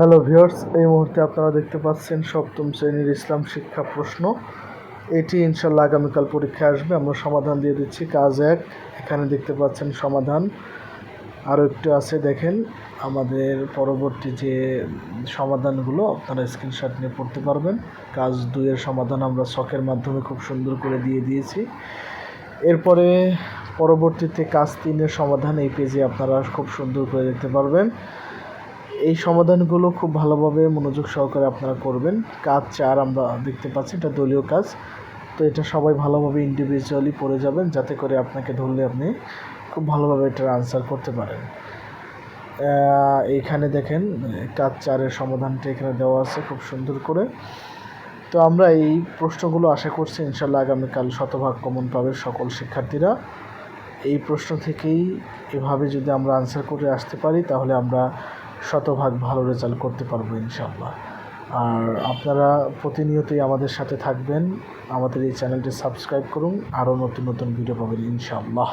Hello viewers এই মুহূর্তে আপনারা দেখতে পাচ্ছেন সপ্তম শ্রেণির ইসলাম শিক্ষা প্রশ্ন। এটি ইনশাল্লাহ আগামীকাল পরীক্ষায় আসবে। আমরা সমাধান দিয়ে দিচ্ছি। কাজ এক, এখানে দেখতে পাচ্ছেন সমাধান। আরও একটু আছে, দেখেন। আমাদের পরবর্তী যে সমাধানগুলো, আপনারা স্ক্রিনশট নিয়ে পড়তে পারবেন। কাজ দুইয়ের সমাধান আমরা শখের মাধ্যমে খুব সুন্দর করে দিয়ে দিয়েছি। এরপরে পরবর্তীতে কাজ তিনের সমাধান এই পেজে আপনারা খুব সুন্দর করে দেখতে পারবেন। এই সমাধানগুলো খুব ভালোভাবে মনোযোগ সহকারে আপনারা করবেন। কাজ চার আমরা দেখতে পাচ্ছি, এটা দলীয় কাজ। তো এটা সবাই ভালোভাবে ইন্ডিভিজুয়ালি পড়ে যাবেন, যাতে করে আপনাকে ধরলে আপনি খুব ভালোভাবে এটার আনসার করতে পারেন। এইখানে দেখেন, কাজ চারের সমাধানটা এখানে দেওয়া আছে খুব সুন্দর করে। তো আমরা এই প্রশ্নগুলো আশা করছি ইনশাল্লাহ আগামীকাল শতভাগ কমন পাবে সকল শিক্ষার্থীরা। এই প্রশ্ন থেকেই এভাবে যদি আমরা আনসার করে আসতে পারি, তাহলে আমরা শতভাগ ভালো রেজাল্ট করতে পারব ইনশাল্লাহ আর আপনারা প্রতিনিয়তই আমাদের সাথে থাকবেন। আমাদের এই চ্যানেলটি সাবস্ক্রাইব করুন। আরও নতুন নতুন ভিডিও পাবেন ইনশাআল্লাহ।